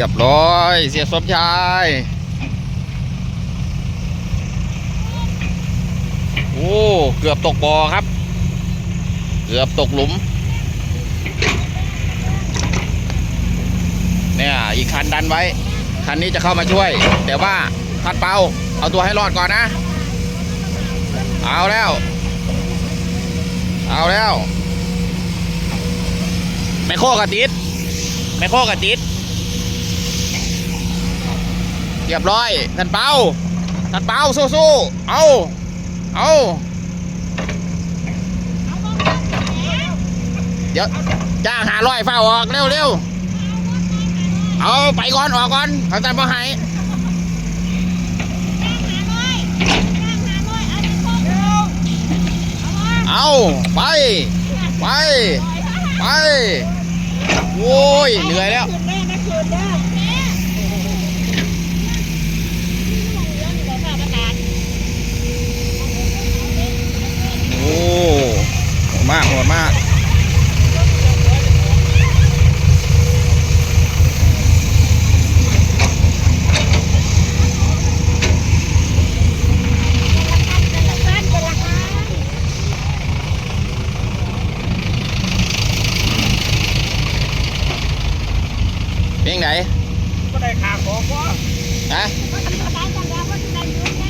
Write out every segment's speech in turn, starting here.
รียบร้อย เสียสมชายโอ้เกือบตกบ่อครับ เกือบตกหลุม เนี่ย อีกคันดันไว้ คันนี้จะเข้ามาช่วย แต่ว่าพัดเปาเอาตัวให้รอดก่อนนะ เอาแล้ว เอาแล้วไม่โคกระติดไม่โคกระติด เรียบร้อยท่านเปาท่านเปาสู้ๆเอาเอาเดี๋ยวจ้างหาร้อยเฝ้าออกเร็วเร็วๆเอาไปก่อนออกก่อนเขาจะมาให้เอาไป ไป ไป โอ้ยเหนื่อยแล้ว โอ้โหดมากโหดมาก เพียงไหน ก็ได้ขาของว่า ฮะ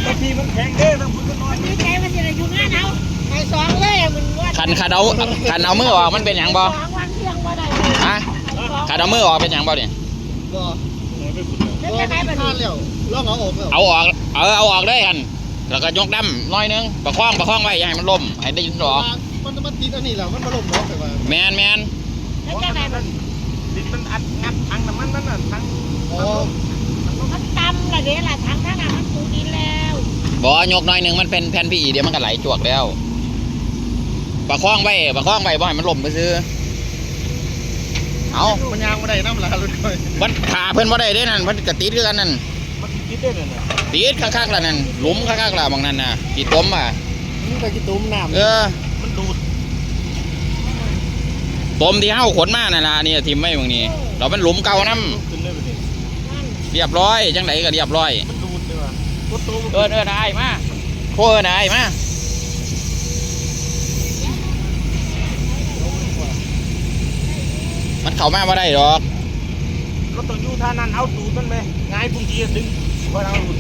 บางทีมันแข็งเด้อทั้งพุ่นก็น้อย คันคันเอาคั นเอามือออกมันเป็นหยังบ่ฮะคันเอามือออกเป็นหยังบ่เนี่ยท่านแล้วลองเอาออกแล้วเอาออกเออเอาออกได้กันแล้วก็ยกดำน้อยนึงประคองประคองไว้อย่าให้มันล่มให้ได้ยินหรอกมันมันติดอันนี้แล้วมันมาลมล็อกไปว่าแมนแมนดินมันอัดงัดถังน้ำมันนั่นน่ะถังอ๋อบ่ยกน้อยนึงมันเป็นแผ่นพีเดี๋ยวมันก็ไหลจวกแล้ว ประคองไว้ประคองไว้บ่ให้มันล่มไปซื้อเอามันยางมาได้น้ำลายรถค่อยมันขาเพิ่นบ่ได้เด้นั่นเพิ่นก็ติดคือกันนั่นมันติดได้เลยนะติดคักๆแล้วนั่นหลุมคักๆแล้วบางนั่นน่ะติดต้มอะมันไปกินตุ้มน้ำเออมันดูดต้มที่เฮาขนมานั่นล่ะนี่ทิ่มไว้บางนี้เราเป็นหลุมเก่านํขึ้นเลยแบบนี้เรียบร้อยจังไดก็เรียบร้อยมันดูดเลยว่ะกดตัวเอิ้นเอิ้นอ้ายมาโคเอิ้นอ้ายมามัน เข้ามาบ่ได้ดอกรถต้องอยู่ท่านั้นเอาดูดมันไหมง่ายปุ่งจีดึงพอเราดูด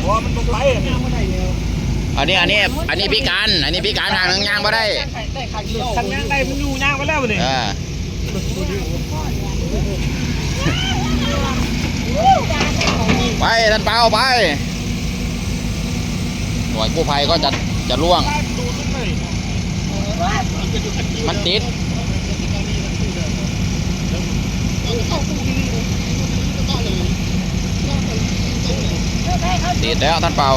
เพราะว่ามันต้องไปอะนี่อันนี้อันนี้อันนี้พิการอันนี้พิการทางหนึงย่างบ่ได้ได้ขันเดียวคันย่างได้มันอยู่ย่างไปแล้วนี่เออไปท่านเปาไปหน่วยกู้ภัยก็จะจะล่วงดูดมันเลย มันติดติดแล้วท่านเปา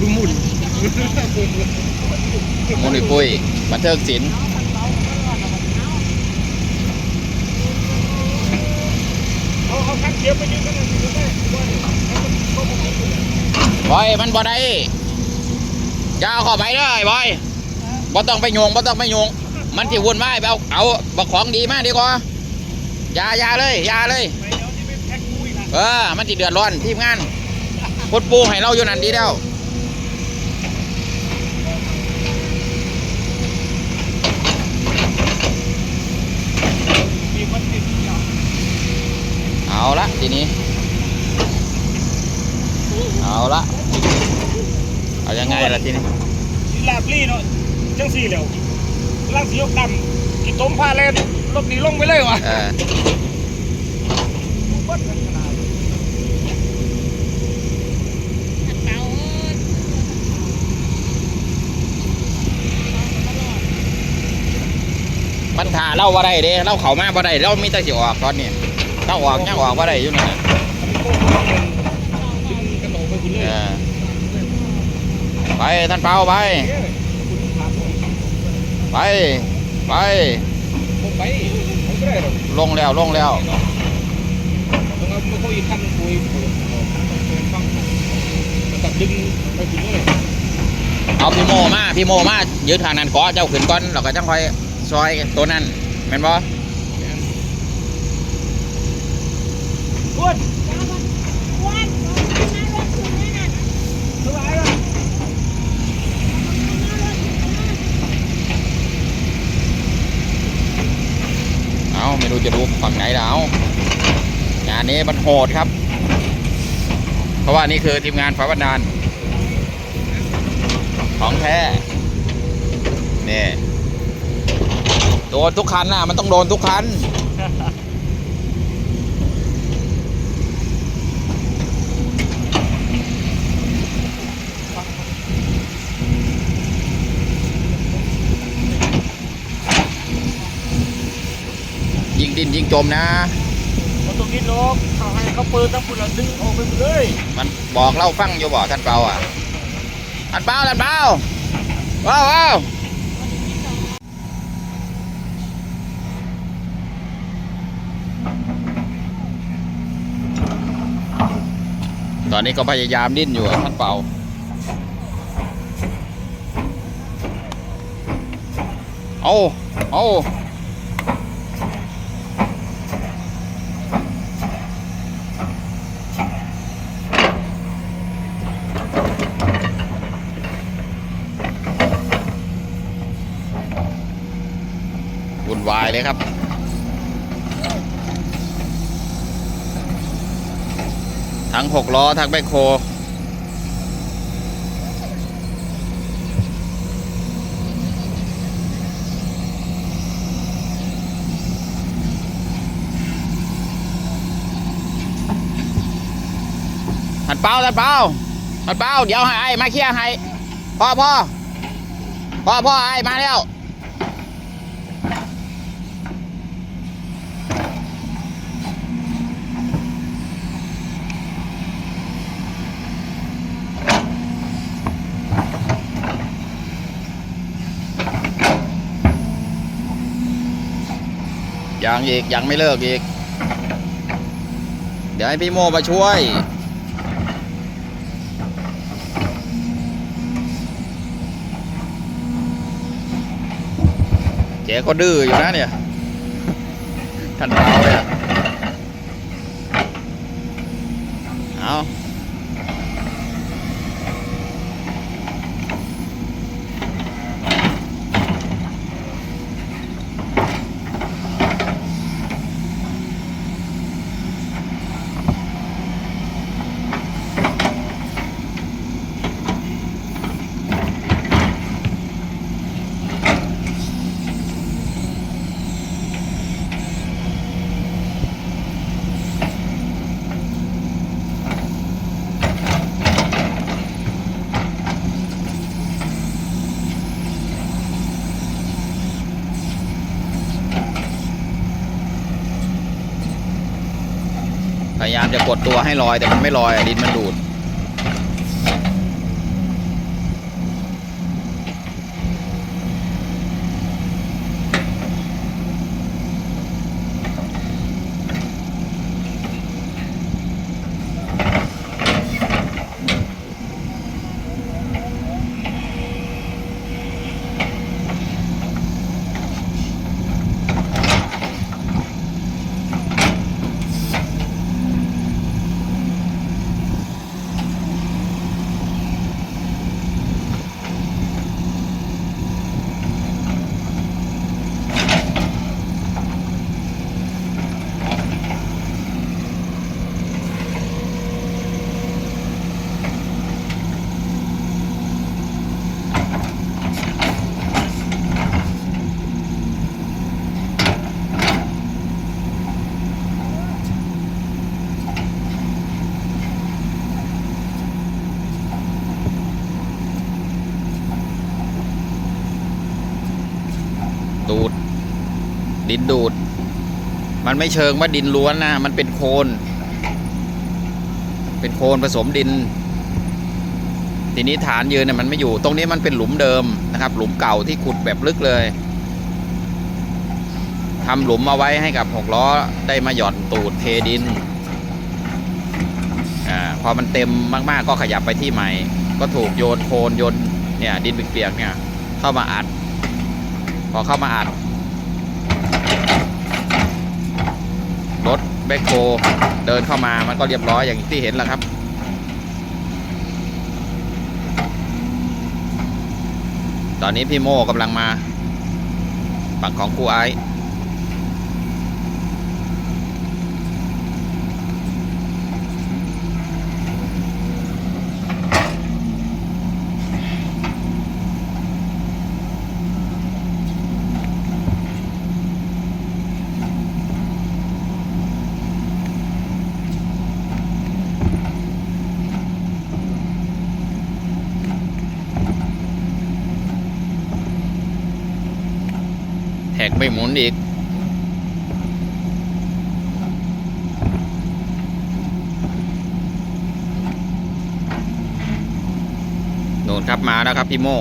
ดูหมุนมุนปุ้ยบันเทิงศิลป์เอาเอาคันเขียวไปยืนกันเลยดูได้ดูได้ให้มันเข้าไปเลย บอยมันบ่ได้จะเอาเข้าไปเลยบอยบ่ต้องไปโยงบ่ต้องไปโยง มันที่วุ่นวายไปเอาเอาบักของดีมากดีกว่าอย่าอย่าเลยอย่าเลยเออ มันติเดือดร้อนทีมงานพุดปูให้เราอยู่นั่นดีแล้วมียวเอาละทีนี้ เอาละเอายังไงล่ะทีนี้สิลาบลี่เนาะจังสี่แล้วล่างสียกดำกินต้มผ้าเล่นรถหนีลงไปเลยวะเออมันถ่าเราบ่ได้เด้เราเข้ามาบ่ได้เรามีแต่สิออกตอนนี้ถ้าออกยังออกบ่ได้อยู่นั่นน่ะ ดึงกันออกไปคุณเล เอย อ ไปท่านเปาไป ไป ไป ลงแล้วลงแล้วต้องเอาเขาอีกคันพุ่ยเอาพี่โมมาพี่โมมายืดทางนั้นเกาะเจ้าขึ้นก่อนเราก็จังค่อยซอยตัวนั้นแม่นบ่ อ้วน อ้วนอ้วนมารถคุณนั่นน่ะ สบายอะ เอาไม่รู้ จะดูฝั่งไหนแล้วงานนี้มันโหดครับ เพราะว่านี่คือทีมงานฝาบันดาลของแท้นี่โดนทุกคันนะมันต้องโดนทุกคัน ดินยิงจมนะมันตรงนี้ลกเขาให้เขาเปิดทั้งปุ่นละดึงออกไปหมดเลย มันบอกเล่าฟังอยู่บ่ท่านเปาอะท่านเปาท่านเปาว้าวว้าวตอนนี้ก็พยายามดิ้นอยู่อะท่านเปาเอาเอาายเลยครับ ทั้งหกล้อ ทั้งแบคโคท่านเป้าท่านเปาท่านเป้าเดี๋ยวให้ไอ้มาเคลียร์ให้พ่อพ่อพ่อพ่อไอ้มาแล้ว ยังอีก ยังไม่เลิกอีก เดี๋ยวให้พี่โมมาช่วย เจ๊ก็ดื้ออยู่นะเนี่ย ท่านเปาเนี่ย จะกดตัวให้ลอยแต่มันไม่ลอยอะดินมันดูดด ดินดูด มันไม่เชิงว่าดินล้วนนะ มันเป็นโคลนเป็นโคลนผสมดิน ทีนี้ฐานยืนเนี่ยมันไม่อยู่ ตรงนี้มันเป็นหลุมเดิมนะครับ หลุมเก่าที่ขุดแบบลึกเลยทำหลุมเอาไว้ให้กับหกล้อได้มาหย่อนตูดเทดินอ่าพอมันเต็มมากๆก็ขยับไปที่ใหม่ ก็ถูกโยนโคลนโยนเนี่ยดินเปียกๆเนี่ยเข้ามาอัด พอเข้ามาอัด รถ แบคโคเดินเข้ามามันก็เรียบร้อยอย่างที่เห็นแล้วครับ ตอนนี้พี่โม่กำลังมาฝั่งของครูไอซ์ ไม่หมุนอีกโน่นครับมาแล้วครับพี่โม่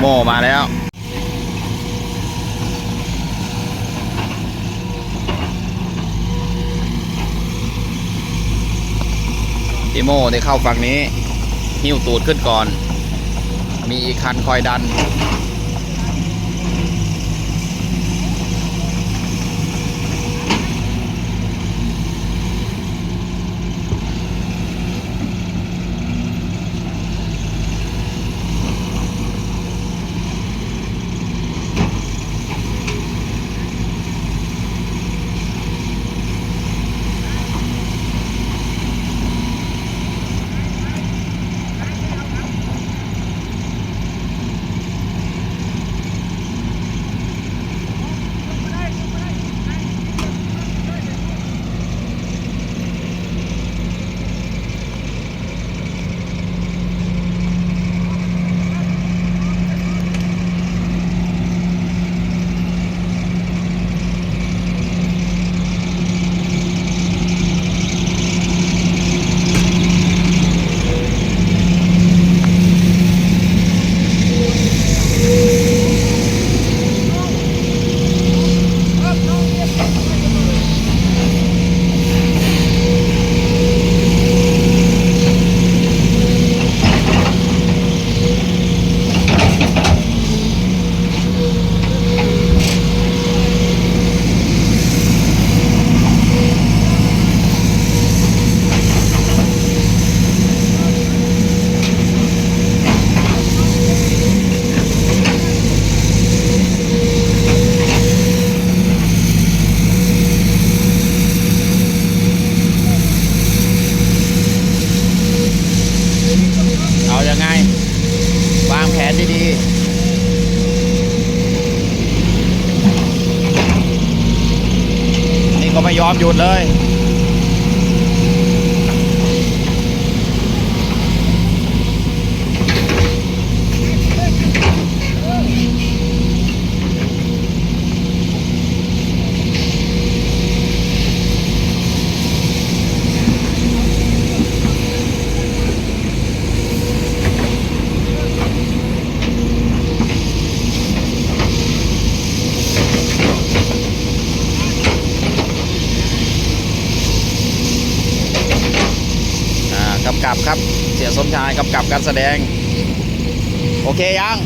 โม่มาแล้ว อีโม่ได้เข้าฝั่งนี้ หิ้วตูดขึ้นก่อน มีอีกคันคอยดัน ก็ไม่ยอมหยุดเลย อ่ากำกับครับ เสียสมชายกำกับการแสดง โอเคยัง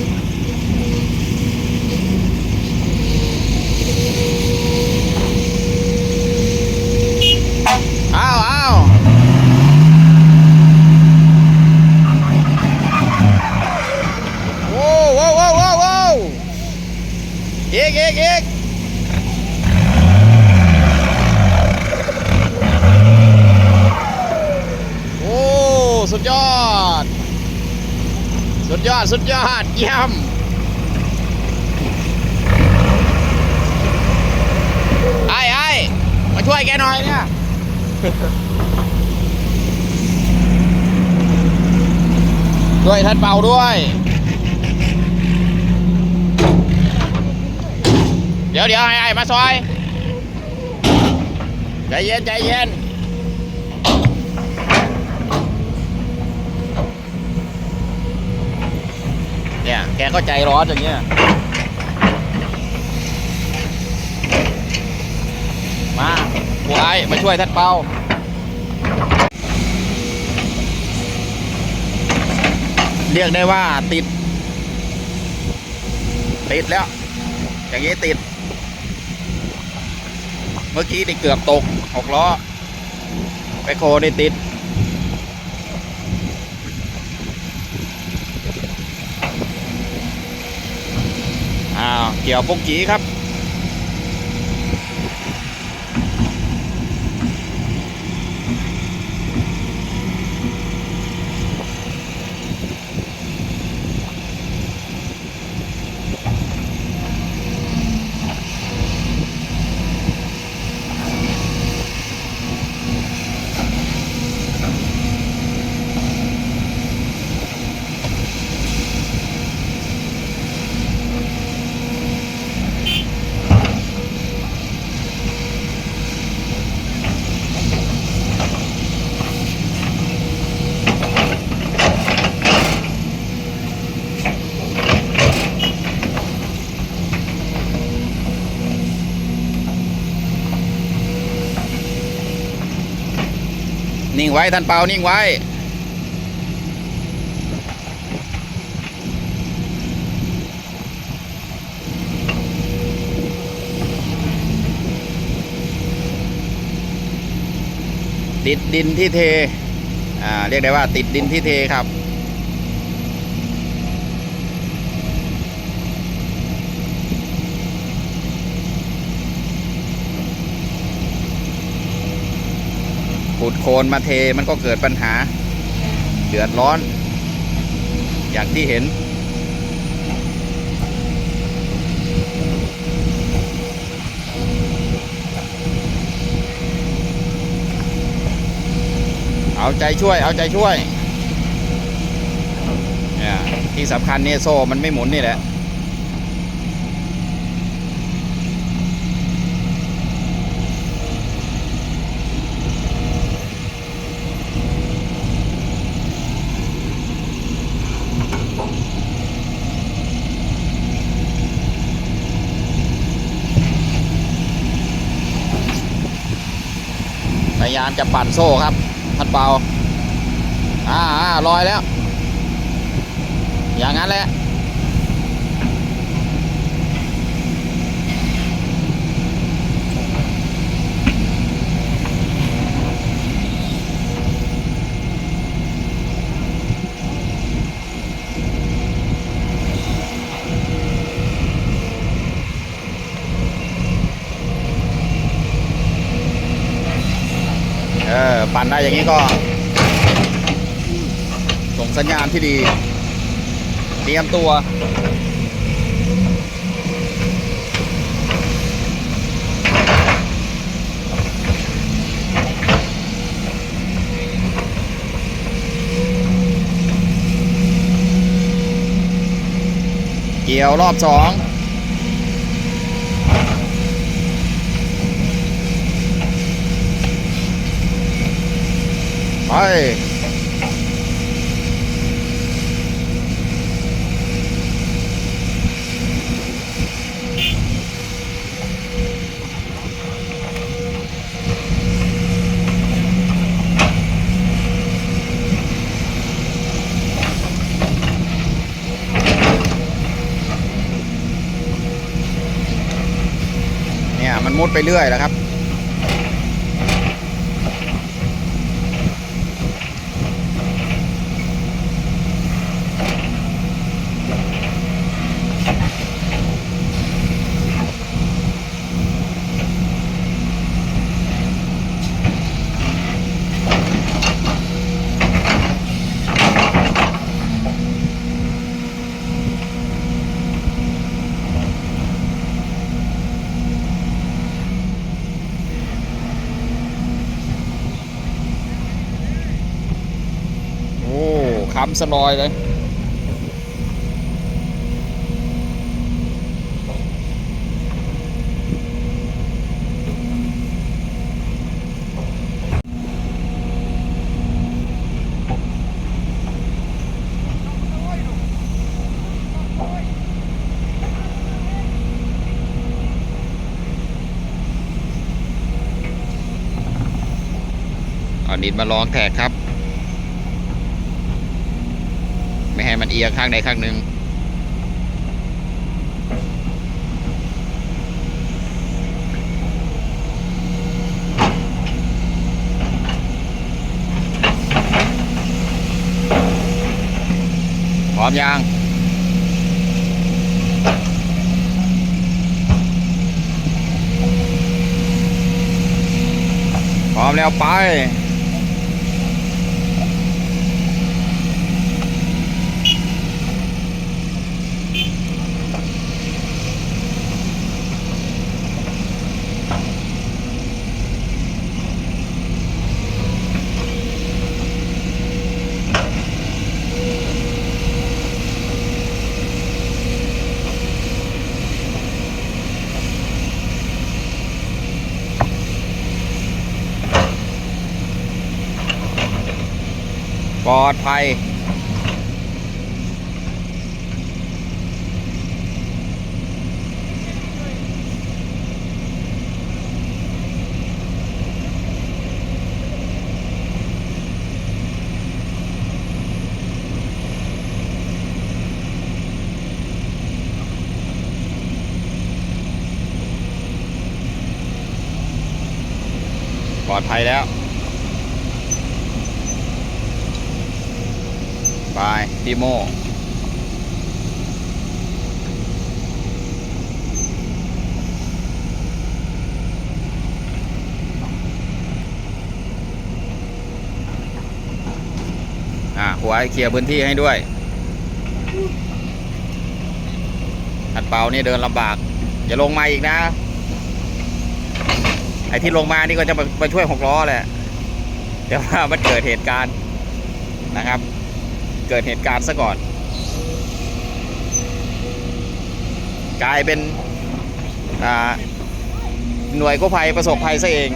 เยี่ยมไอ้ไอ้มาช่วยแกหน่อยเนี่ยด้วยท่านเป่าด้วย เดี๋ยวเดี๋ยวไอ้ไอ้มาซอยใจเย็นใจเย็น เนี่ย แกก็ใจร้อนอย่างเงี้ย มาพวไอ้มาช่วยท่านเป้าเรียกได้ว่าติด ติดแล้ว อย่างนี้ติด เมื่อกี้นี่เกือบตกหกล้อไปโคได้ติด อ้าว เกี่ยวปงกีครับ นิ่งไว้ท่านเปานิ่งไว้ ติดดินที่เท อ่า เรียกได้ว่าติดดินที่เทครับ ขุดโคลนมาเทมันก็เกิดปัญหา เดือดร้อน อย่างที่เห็น เอาใจช่วย เอาใจช่วย เนี่ยที่สำคัญเนี่ยโซ่มันไม่หมุนนี่แหละ ยายามจะปั่นโซ่ครับท่านเป่าอ่าลอยแล้ว อย่างนั้นแหละ ปั่นได้อย่างนี้ก็ ส่งสัญญาณที่ดี เตรียมตัว เกี่ยวรอบสอง ไปเนี่ยมันมุดไปเรื่อยแล้วครับามสลอยเลยเอาดินมาลองแทกครับ เอียงข้างใดข้างหนึ่งพร้อมยังพร้อมแล้วไป ปลอดภัย ปลอดภัยแล้ว บายพี่โมอ่าหัวเคลียร์พื้นที่ให้ด้วยอัดเปานี่เดินลำบาก อย่าลงมาอีกนะ ไอ้ที่ลงมานี่ก็จะมามาช่วยหกล้อแหละแต่ว่ามันเกิดเหตุการณ์นะครับ เกิดเหตุการณ์ซะก่อน กลายเป็นหน่วยกู้ภัยประสบภัยซะเอง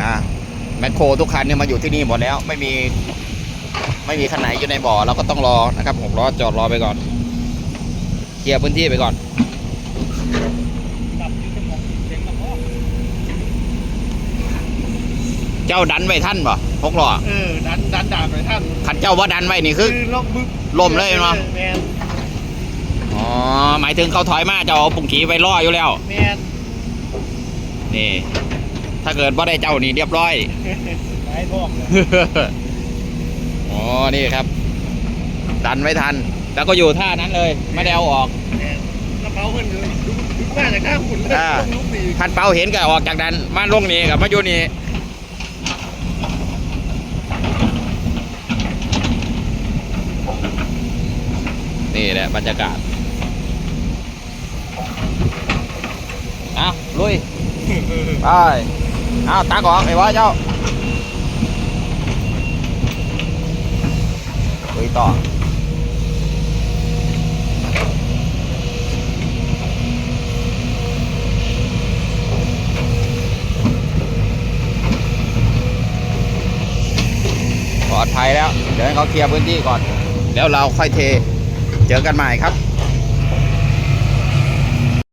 อ่า แมค โครทุกคันเนี่ยมาอยู่ที่นี่หมดแล้ว ไม่มีไม่มีคันไหนอยู่ในบ่อเราก็ต้องรอนะครับผมรอจอดรอไปก่อนเคลียร์พื้นที่ไปก่อนดับอยู่ที่หมองเสียงกระเพาะเจ้าดันไว้ท่านบ่หกล้อเออดันดันดาบไปท่านขันเจ้าว่าดันไว้นี่คือลบบึ๊บล่มเลยเนาะแมนอ๋อหมายถึงเขาถอยมาเจ้าเอาปุ่งขีไว้ล่ออยู่แล้วแมนนี่ ถ้าเกิดว่าได้เจ้านี่เรียบร้อยหลายท้องเลยอ๋อ นี่ครับ ดันไว้ทัน แล้วก็อยู่ท่านั้นเลย ไม่ได้เอาออกแมนกระเป๋าเพิ่นอยู่ดูดูหน้าจากข้างหุ่นเลยอ่าลุกดีพันเปาเห็นก็ออกจากดันมาลงนี่กับมาอยู่นี่นี่แหละบรรยากาศเอาลุย ไปเอาตากออกไอ้วะเจ้าลุยต่อปลอดภัยแล้ว เดี๋ยวให้เขาเคลียร์พื้นที่ก่อน แล้วเราค่อยเท เจอกันใหม่ครับ